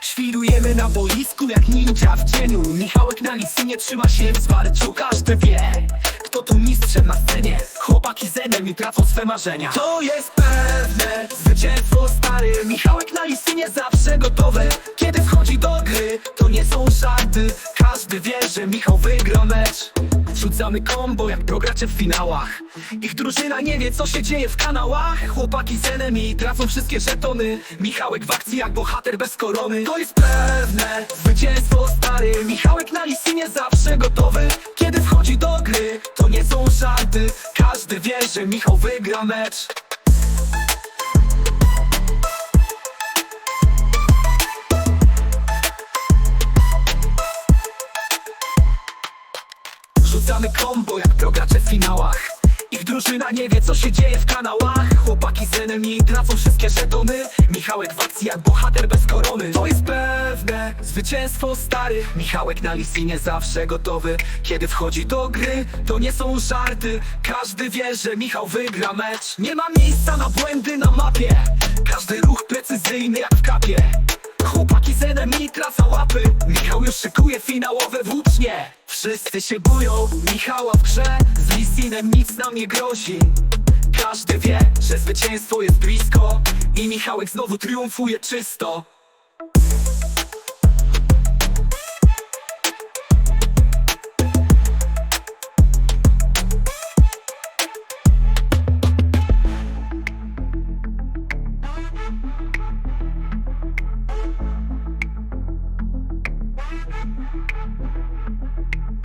Świrujemy na boisku jak ninja w cieniu. Michałek na listy nie trzyma się w zwarciu. Każdy wie, kto tu mistrzem na scenie. Chłopaki z enem i tracą swe marzenia. To jest pewne, zwycięstwo stary Michałek na listy nie zawsze gotowy Kiedy żarty. Każdy wie, że Michał wygra mecz. Wrzucamy kombo jak progracze w finałach. Ich drużyna nie wie co się dzieje w kanałach. Chłopaki z enemy tracą wszystkie żetony. Michałek w akcji jak bohater bez korony. To jest pewne, zwycięstwo stary. Michałek na nie zawsze gotowy. Kiedy wchodzi do gry, to nie są żarty. Każdy wie, że Michał wygra mecz Rzucamy kombo jak progracze w finałach. Ich drużyna nie wie co się dzieje w kanałach. Chłopaki z enemy tracą wszystkie żetony Michałek w akcji jak bohater bez korony. To jest pewne, zwycięstwo stary. Michałek na listy nie zawsze gotowy. Kiedy wchodzi do gry, to nie są żarty. Każdy wie, że Michał wygra mecz. Nie ma miejsca na błędy na mapie. Każdy ruch precyzyjny jak w kapie Enemy tracą łapy. Michał już szykuje finałowe włócznie. Wszyscy się boją Michała w grze. Z Listinem nic nam nie grozi. Każdy wie, że zwycięstwo jest blisko I Michałek znowu triumfuje czysto Thank you.